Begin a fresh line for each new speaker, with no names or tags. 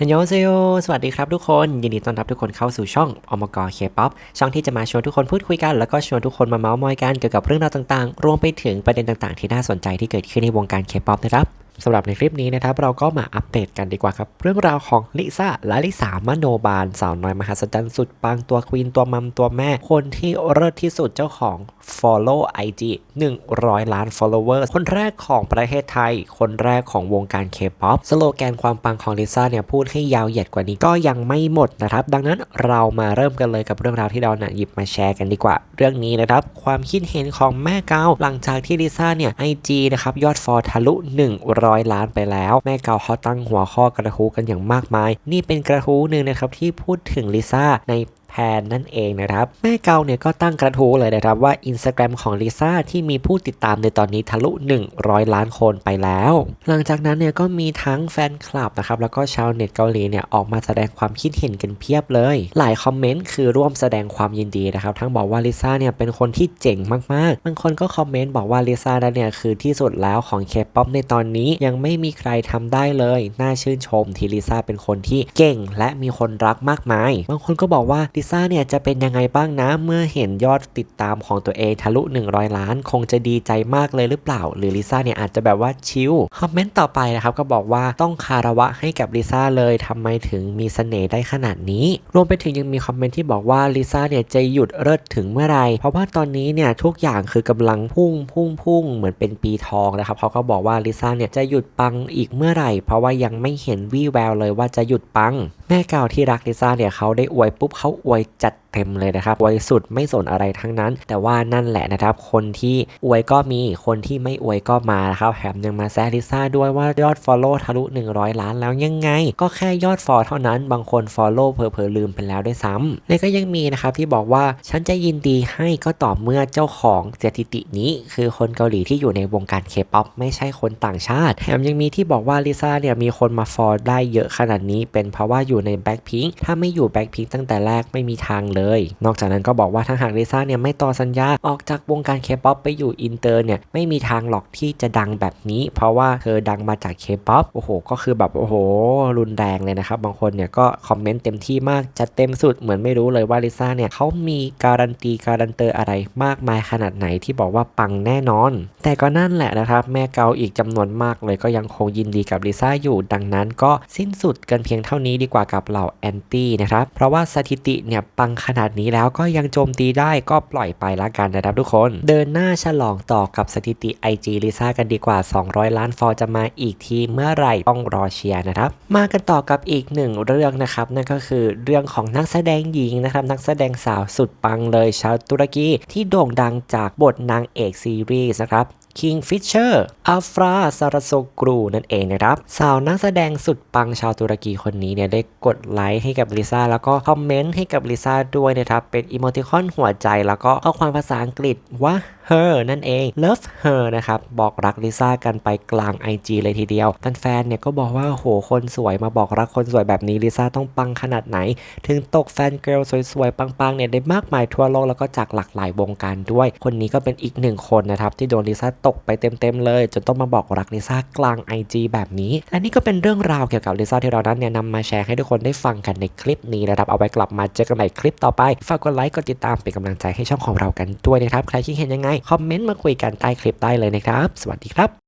ฮันยองเซโยสวัสดีครับทุกคน ยินดีต้อนรับทุกคนเข้าสู่ช่องอมกเคป๊อปช่องที่จะมาชวนทุกคนพูดคุยกัน แล้วก็ชวนทุกคนมาเมาส์มอยกันเกี่ยวกับเรื่องราวต่างๆ รวมไปถึงประเด็นต่างๆ ที่น่าสนใจที่เกิดขึ้นในวงการเคป๊อปนะครับ สำหรับในคลิปนี้นะครับเราก็มาอัปเดตกันดีกว่าครับ เรื่องราวของลิซ่าและลิสามโนบาล สาวน้อยมหัศจรรย์สุดปังตัวควีนตัวมัมตัวแม่ คนที่เลิศที่สุดเจ้าของ Follow IG 100 ล้าน follower คนแรกของประเทศไทย คนแรกของวงการ K-POP สโลแกนความปังของลิซ่าเนี่ยพูดให้ยาวเหยียดกว่านี้ก็ยังไม่หมดนะครับ ดังนั้นเรามาเริ่มกันเลยกับเรื่องราวที่เราเนี่ยหยิบมาแชร์กันดีกว่า เรื่องนี้นะครับความคิดเห็นของแม่เกาหลังจากที่ลิซ่าเนี่ย IG นะครับยอดฟอลทะลุ100ล้านไปแล้ว แม่เกาเขาตั้งหัวข้อกระทู้กันอย่างมากมาย นี่เป็นกระทู้หนึ่งนะครับที่พูดถึงลิซ่าใน แพนนั่นเองนะครับ แม่เกาเนี่ยก็ตั้งกระทู้เลยนะครับว่า Instagram ของลิซ่าที่มีผู้ติดตามในตอนนี้ทะลุ 100 ล้านคนไปแล้ว หลังจากนั้นเนี่ยก็มีทั้งแฟนคลับนะครับแล้วก็ชาวเน็ตเกาหลีเนี่ยออกมาแสดงความคิดเห็นกันเพียบเลย หลายคอมเมนต์คือร่วมแสดงความยินดีนะครับ ทั้งบอกว่าลิซ่าเนี่ยเป็นคนที่เจ๋งมากๆบางคนก็คอมเมนต์บอกว่าลิซ่านั้นเนี่ยคือที่สุดแล้วของเคป๊อปในตอนนี้ยังไม่มีใครทำได้เลย น่าชื่นชมที่ลิซ่าเป็นคนที่เก่ง และมีคนรักมากมาย บางคนก็บอกว่าลิซ่าเนี่ยจะเป็นยังไงบ้างนะ เมื่อเห็นยอดติดตามของตัวเองทะลุ 100 ล้าน คงจะดีใจมากเลยหรือเปล่า หรือลิซ่าเนี่ยอาจจะแบบว่าชิลคอมเมนต์ต่อไปนะครับก็บอกว่าต้องคารวะให้กับลิซ่าเลยทำไมถึงมีเสน่ห์ได้ขนาดนี้ รวมไปถึงยังมีคอมเมนต์ที่บอกว่าลิซ่าเนี่ยจะหยุดเลิศถึงเมื่อไรเพราะว่าตอนนี้เนี่ยทุกอย่างคือกำลังพุ่งพุ่งพุ่งเหมือนเป็นปีทองนะครับเขาก็บอกว่าลิซ่าเนี่ยจะหยุดปังอีกเมื่อไหร่ เพราะว่ายังไม่เห็นวี่แววเลยว่าจะหยุดปัง แม่เก่าที่รักลิซ่าเนี่ยเขาได้อวยปุ๊บเขาอวยจัดเต็มเลยนะครับอวยสุดไม่สนอะไรทั้งนั้น แต่ว่านั่นแหละนะครับ คนที่อวยก็มีคนที่ไม่อวยก็มานะครับแถมยังมาแซลิซ่าด้วยว่ายอด Follow ทะลุ 100 ล้านแล้วยังไง ก็แค่ยอดฟอลเท่านั้น บางคน Follow เผลอๆลืมไปแล้วด้วยซ้ำและก็ยังมีนะครับที่บอกว่าฉันจะยินดีให้ก็ต่อเมื่อเจ้าของสถิตินี้ คือคนเกาหลีที่อยู่ในวงการเคป๊อปไม่ใช่คนต่างชาติแถมยังมีที่บอกว่าลิซ่าเนี่ยมีคนมาฟอลได้เยอะขนาดนี้ เป็นเพราะว่าอยู่ในแบ็คพิงถ้าไม่อยู่แบ็คพิงตั้งแต่แรกไไม่มีทางเลย นอกจากนั้นก็บอกว่าถ้าหากลิซ่าเนี่ยไม่ต่อสัญญาออกจากวงการเคป๊อปไปอยู่อินเตอร์เนี่ยไม่มีทางหรอกที่จะดังแบบนี้ เพราะว่าเธอดังมาจากเคป๊อปโอ้โห ก็คือแบบโอ้โห รุนแรงเลยนะครับ บางคนเนี่ยก็คอมเมนต์เต็มที่มากจัดเต็มสุดเหมือนไม่รู้เลยว่าลิซ่าเนี่ยเขามีการันตีการันเตอร์อะไรมากมายขนาดไหนที่บอกว่าปังแน่นอน แต่ก็นั่นแหละนะครับ แม่เกาอีกจำนวนมากเลยก็ยังคงยินดีกับลิซ่าอยู่ดังนั้นก็สิ้นสุดกันเพียงเท่านี้ดีกว่ากับเหล่าแอนตี้นะครับเพราะว่าสถิติเนี่ยปังขนาดนี้แล้วก็ยังโจมตีได้ก็ปล่อยไปละกันนะครับทุกคน เดินหน้าฉลองต่อกับสถิติ IG ลิซ่ากันดีกว่า 200 ล้านฟอลจะมาอีกทีเมื่อไหร่ต้องรอเชียร์นะครับ มากันต่อกับอีกหนึ่งเรื่องนะครับนั่นก็คือเรื่องของนักแสดงหญิงนะครับนักแสดงสาวสุดปังเลยชาวตุรกีที่โด่งดังจากบทนางเอกซีรีส์นะครับ Kingfisher อัลฟราซารโซกรูนั่นเองนะครับ สาวนักแสดงสุดปังชาวตุรกีคนนี้เนี่ยได้กดไลค์ให้กับลิซ่าแล้วก็คอมเมนต์ให้กับลิซ่าด้วยนะครับ เป็นอีโมติคอนหัวใจแล้วก็ข้อความภาษาอังกฤษว่า her นั่นเอง love her นะครับ บอกรักลิซ่ากันไปกลาง IG เลยทีเดียวแฟนๆเนี่ยก็บอกว่าโหคนสวยมาบอกรักคนสวยแบบนี้ลิซ่าต้องปังขนาดไหน ถึงตกแฟนเกิร์ลสวยๆ ปังๆเนี่ยได้มากมายทั่วโลกแล้วก็จากหลากหลายวงการด้วย คนนี้ก็เป็นอีกหนึ่งคนนะครับที่โดนลิซ่าตกไปเต็มๆเลย จนต้องมาบอกรักลิซ่ากลาง IG แบบนี้ และนี่ก็เป็นเรื่องราวเกี่ยวกับลิซ่าที่เรานั้นเนี่ยนำมาแชร์ให้ทุกคนได้ฟังกันในคลิปนี้นะครับเอาไว้กลับมาเจอกันใหม่คลิปต่อไปฝากกดไลค์กดติดตามเป็นกำลังใจให้ช่องของเรากันด้วยนะครับใครคิดเห็นยังไงคอมเมนต์มาคุยกันใต้คลิปได้เลยนะครับ สวัสดีครับ